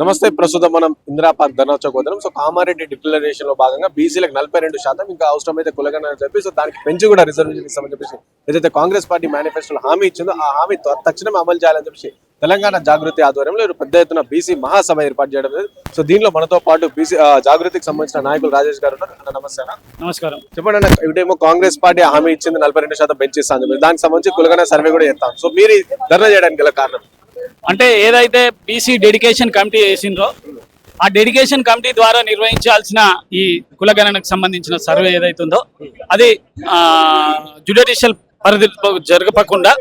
నమస్తే ప్రస్తుతం మనం ఇందిరాపార్క్ ధర్నా చౌక్ వద్దాం సో కామారెడ్డి డిక్లరేషన్లో భాగంగా బీసీలకు నలభై రెండు శాతం ఇంకా అవసరమైతే కులగన అని చెప్పి సో దానికి పెంచి కూడా రిజర్వేషన్ ఇస్తామని చెప్పేసి ఏదైతే కాంగ్రెస్ పార్టీ మేనిఫెస్టోలో హామీ ఇచ్చిందో ఆ హామీ తక్షణమే అమలు చేయాలని చెప్పేసి తెలంగాణ జాగృతి ఆధ్వర్యంలో పెద్ద ఎత్తున బీసీ మహాసభ ఏర్పాటు చేయడం. సో దీనిలో మనతో పాటు బీసీ జాగృతికి సంబంధించిన నాయకులు రాజేష్ గారు ఉన్నారు. నమస్తే. నమస్కారం. చెప్పండి అన్న ఇటేమో కాంగ్రెస్ పార్టీ హామీ ఇచ్చింది నలభై రెండు శాతం పెంచిస్తా అని చెప్పి దానికి సంబంధించి కులగన సర్వే కూడా చేస్తాం. సో మీరు ధర్నా చేయడానికి గల కారణం? అంటే ఏదైతే బీసీ డెడికేషన్ కమిటీ వేసిండ్రో ఆ డెడికేషన్ కమిటీ ద్వారా నిర్వహించాల్సిన ఈ కులగణనకు సంబంధించిన సర్వే ఏదైతుందో అది జ్యుడిషియల్ పరిధి జరగకుండా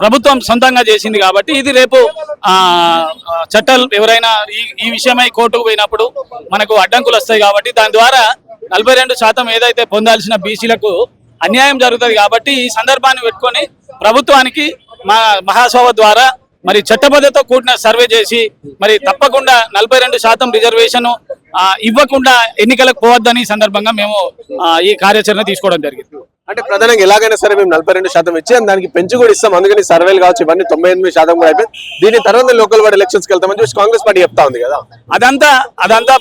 ప్రభుత్వం సొంతంగా చేసింది కాబట్టి ఇది రేపు చట్టాలు ఎవరైనా ఈ ఈ విషయమై కోర్టుకు పోయినప్పుడు మనకు అడ్డంకులు వస్తాయి కాబట్టి దాని ద్వారా నలభై రెండు శాతం ఏదైతే పొందాల్సిన బీసీలకు అన్యాయం జరుగుతుంది కాబట్టి ఈ సందర్భాన్ని పెట్టుకొని ప్రభుత్వానికి మా మహాసభ ద్వారా మరి చట్టబద్ధతో కూడిన సర్వే చేసి మరి తప్పకుండా నలభై రెండు శాతం రిజర్వేషన్ ఇవ్వకుండా ఎన్నికలకు పోవద్దని సందర్భంగా మేము ఈ కార్యాచరణ తీసుకోవడం జరిగింది. అంటే ప్రధానంగా ఎలాగైనా సరే మేము నలభై రెండు శాతం ఇచ్చి దానికి పెంచి కూడా ఇస్తాం. అందుకని సర్వేలు కావచ్చు ఇవన్నీ తొంభై ఎనిమిది శాతం కూడా అయిపోయింది దీని తర్వాత లోకల్ వార్డ్ ఎలక్షన్స్కి వెళ్తామని చూసి కాంగ్రెస్ పార్టీ చెప్తా ఉంది కదా. అదంతా అదంతా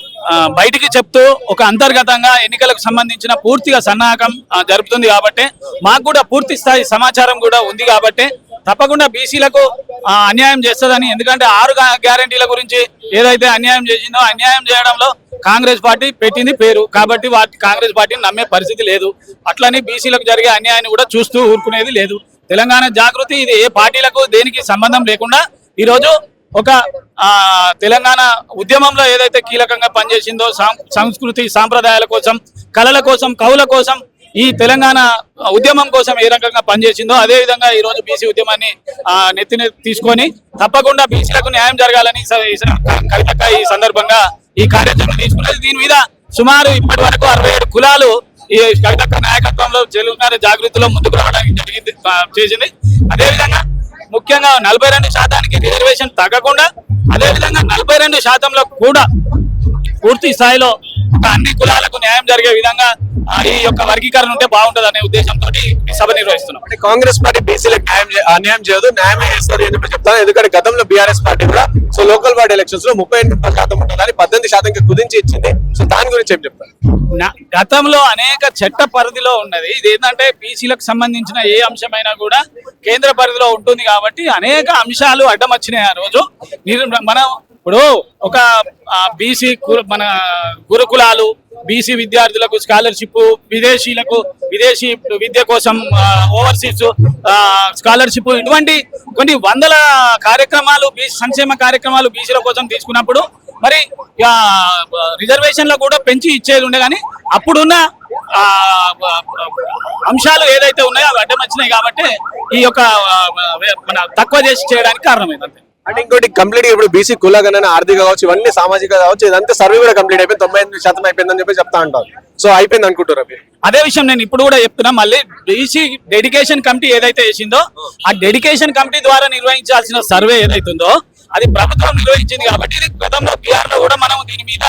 బయటికి చెప్తూ ఒక అంతర్గతంగా ఎన్నికలకు సంబంధించిన పూర్తిగా సన్నాహకం జరుపుతుంది కాబట్టి మాకు కూడా పూర్తి స్థాయి సమాచారం కూడా ఉంది కాబట్టి తప్పకుండా బీసీలకు అన్యాయం చేస్తుందని. ఎందుకంటే ఆరు గ్యారంటీల గ్యారెంటీల గురించి ఏదైతే అన్యాయం చేసిందో అన్యాయం చేయడంలో కాంగ్రెస్ పార్టీ పెట్టింది పేరు. కాబట్టి వాటి కాంగ్రెస్ పార్టీని నమ్మే పరిస్థితి లేదు. అట్లని బీసీలకు జరిగే అన్యాయాన్ని కూడా చూస్తూ ఊరుకునేది లేదు. తెలంగాణ జాగృతి ఇది ఏ పార్టీలకు దేనికి సంబంధం లేకుండా ఈరోజు ఒక తెలంగాణ ఉద్యమంలో ఏదైతే కీలకంగా పనిచేసిందో సాం- సంస్కృతి సాంప్రదాయాల కోసం కళల కోసం కవుల కోసం ఈ తెలంగాణ ఉద్యమం కోసం ఏ రకంగా పనిచేసిందో అదే విధంగా ఈ రోజు బీసీ ఉద్యమాన్ని ఆ, నెత్తిన తీసుకొని తప్పకుండా బీసీలకు న్యాయం జరగాలని కవితక్క ఈ సందర్భంగా ఈ కార్యక్రమం తీసుకున్నది. దీని మీద సుమారు ఇప్పటి వరకు అరవై ఏడు కులాలు ఈ కవితక్క నాయకత్వంలో తెలంగాణ జాగృతిలో ముందుకు రావడానికి జరిగింది చేసింది. అదేవిధంగా ముఖ్యంగా నలభై రెండు శాతానికి రిజర్వేషన్ తగ్గకుండా అదేవిధంగా నలభై రెండు శాతంలో కూడా పూర్తి స్థాయిలో అన్ని కులాలకు న్యాయం జరిగే విధంగా ఈ యొక్క వర్గీకరణ ఉంటే బాగుంటది అనే ఉద్దేశంతో సభ నిర్వహిస్తున్నాం. అంటే కాంగ్రెస్ పార్టీ బీసీలకు న్యాయం అన్యాయం చేయదు న్యాయమే చేస్తుంది అని చెప్తాను ఎందుకంటే గతంలో బీఆర్ఎస్ పార్టీ కూడా సో లోకల్ బాడీ ఎలక్షన్స్లో ముప్పై ఎనిమిది శాతం ఉంటుందని పద్దెనిమిది శాతం కుదించి ఇచ్చింది. సో దాని గురించి ఏం చెప్తాను గతంలో అనేక చట్ట పరిధిలో ఉన్నది. ఇది ఏంటంటే బీసీలకు సంబంధించిన ఏ అంశమైనా కూడా కేంద్ర పరిధిలో ఉంటుంది కాబట్టి అనేక అంశాలు అడ్డం వచ్చినాయి ఆ రోజు. మనం ఇప్పుడు ఒక బీసీ మన గురుకులాలు బీసీ విద్యార్థులకు స్కాలర్షిప్ విదేశీలకు విదేశీ విద్య కోసం ఓవర్సీస్ స్కాలర్షిప్ ఇటువంటి కొన్ని వందల కార్యక్రమాలు బీసీ సంక్షేమ కార్యక్రమాలు బీసీల కోసం తీసుకున్నప్పుడు మరి రిజర్వేషన్లో కూడా పెంచి ఇచ్చేది ఉండే కానీ అప్పుడున్న అంశాలు ఏదైతే ఉన్నాయో అవి అడ్డం వచ్చినాయి కాబట్టి ఈ యొక్క మన తక్కువ చేసి చేయడానికి కారణమైంది అంతే. అంటే ఇంకోటి కంప్లీట్ ఇప్పుడు బీసీ కులగణన ఆర్థిక కావచ్చు ఇవన్నీ సామాజిక కావచ్చు ఇదంతా సర్వే కూడా కంప్లీట్ అయిపోయింది తొంభై ఎనిమిది శాతం అయిపోయిందని చెప్పి చెప్తా ఉంటారు. సో అయిపోయింది అనుకుంటారు అదే విషయం నేను ఇప్పుడు కూడా చెప్తున్నా మళ్ళీ బీసీ డెడికేషన్ కమిటీ ఏదైతే వేసిందో ఆ డెడికేషన్ కమిటీ ద్వారా నిర్వహించాల్సిన సర్వే ఏదైతుందో అది ప్రభుత్వం నిర్వహించింది కాబట్టి ఇది గతంలో బీఆర్లో కూడా మనం దీని మీద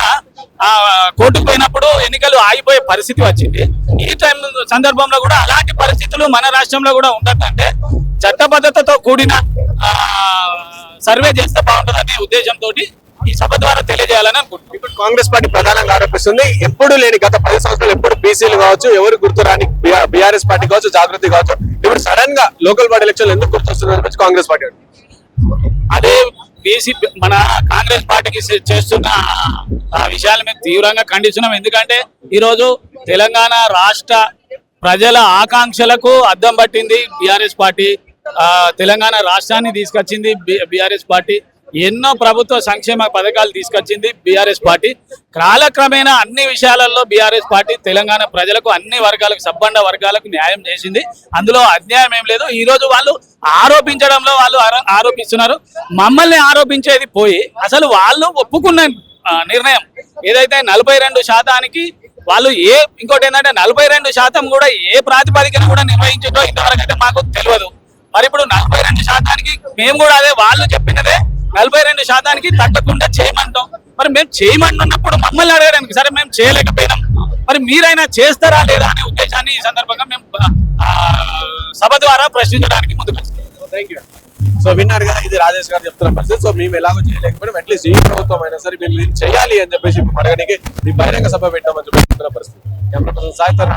కోర్టుకు పోయినప్పుడు ఎన్నికలు ఆగిపోయే పరిస్థితి వచ్చింది. ఈ టైం సందర్భంలో కూడా అలాంటి పరిస్థితులు మన రాష్ట్రంలో కూడా ఉండదంటే చట్టబద్ధతతో కూడిన ఆ, సర్వే చేస్తే బాగుంటుందనే ఉద్దేశంతో ఈ సభ ద్వారా తెలియజేయాలని అనుకుంటున్నాను ఇప్పుడు కాంగ్రెస్ పార్టీ ప్రధానంగా ఆరోపిస్తుంది. ఎప్పుడు లేని గత పది సంవత్సరాలు ఎప్పుడు బీసీలు కావచ్చు ఎవరు గుర్తురాని బీఆర్ఎస్ పార్టీ కావచ్చు జాగృతి కావచ్చు. ఇప్పుడు సడన్గా లోకల్ బాడీ ఎలక్షన్ ఎందుకు గుర్తొస్తుంది కాంగ్రెస్ పార్టీ. అదే బీసీ మన కాంగ్రెస్ పార్టీకి చేస్తున్న ఆ విషయాలు మేము తీవ్రంగా ఖండిస్తున్నాం. ఎందుకంటే ఈరోజు తెలంగాణ రాష్ట్ర ప్రజల ఆకాంక్షలకు అద్దం పట్టింది బీఆర్ఎస్ పార్టీ. తెలంగాణ రాష్ట్రాన్ని తీసుకొచ్చింది బీఆర్ఎస్ పార్టీ. ఎన్నో ప్రభుత్వ సంక్షేమ పథకాలు తీసుకొచ్చింది బీఆర్ఎస్ పార్టీ. కాలక్రమేణా అన్ని విషయాలలో బీఆర్ఎస్ పార్టీ తెలంగాణ ప్రజలకు అన్ని వర్గాలకు సబ్బండ వర్గాలకు న్యాయం చేసింది. అందులో అన్యాయం ఏం లేదు. ఈ రోజు వాళ్ళు ఆరోపించడంలో వాళ్ళు ఆరో- ఆరోపిస్తున్నారు. మమ్మల్ని ఆరోపించేది పోయి అసలు వాళ్ళు ఒప్పుకున్న నిర్ణయం ఏదైతే నలభై రెండు శాతానికి వాళ్ళు ఏ ఇంకోటి ఏంటంటే నలభై రెండు శాతం కూడా ఏ ప్రాతిపదికన కూడా నిర్వహించడో ఇంతవరకు అయితే మాకు తెలియదు. మరి ఇప్పుడు నలభై రెండు శాతానికి మేము కూడా అదే వాళ్ళు చెప్పినదే నలభై రెండు శాతానికి తగ్గకుండా చేయమంటాం. మరి మేము చేయమంటున్నప్పుడు మమ్మల్ని అడగడానికి సరే మేము చేయలేకపోయినాం. మరి మీరైనా చేస్తారా లేదా అనే ఉద్దేశాన్ని ఈ సందర్భంగా మేము ఆ, సభ ద్వారా ప్రశ్నించడానికి ముందుకు థ్యాంక్ యూ సో విన్నారు కదా ఇది రాజేష్ గారు చెప్తున్న పరిస్థితి. సో మేము ఎలాగో చేయలేకపోయినా. అట్లీస్ట్ ఈ ప్రభుత్వం అయినా సరే మేము ఇది చేయాలి అని చెప్పేసి అడగడానికి మీ బహిరంగ సభ పెట్టామని చెప్పి చెప్తున్న పరిస్థితి. సాయంత్రం